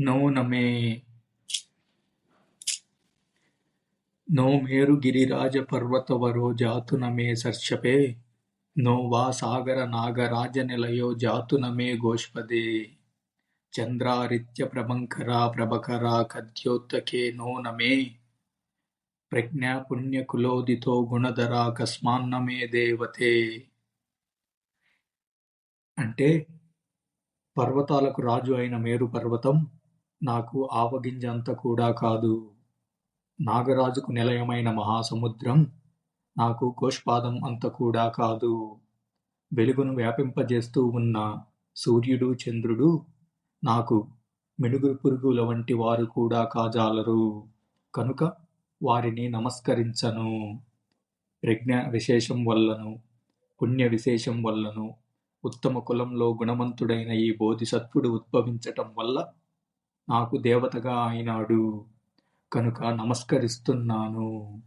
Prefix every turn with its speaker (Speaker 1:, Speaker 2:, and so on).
Speaker 1: No నమే. No మేరు గిరిరాజ పర్వతవరో జాతు నమే సర్షపే. No వా సాగర నాగరాజ నిలయో జాతు నమే గోష్పదే. చంద్రారిత్య ప్రభంకరా ప్రభకరా కద్యోత్తకే నో నమే. ప్రజ్ఞాపుణ్యకులోదితో గుణధరా కస్మాన్నమే దేవతే. అంటే పర్వతాలకు రాజు అయిన మేరు పర్వతం నాకు ఆవగింజ అంత కూడా కాదు. నాగరాజుకు నిలయమైన మహాసముద్రం నాకు గోష్పాదం అంత కూడా కాదు. వెలుగును వ్యాపింపజేస్తూ ఉన్న సూర్యుడు చంద్రుడు నాకు మినుగు పురుగుల వంటి వారు కూడా కాజాలరు. కనుక వారిని నమస్కరించను. ప్రజ్ఞ విశేషం వల్లను పుణ్య విశేషం వల్లను ఉత్తమ కులంలో గుణవంతుడైన ఈ బోధిసత్వుడు ఉద్భవించటం వల్ల నాకు దేవతగా అయినాడు. కనుక నమస్కరిస్తున్నాను.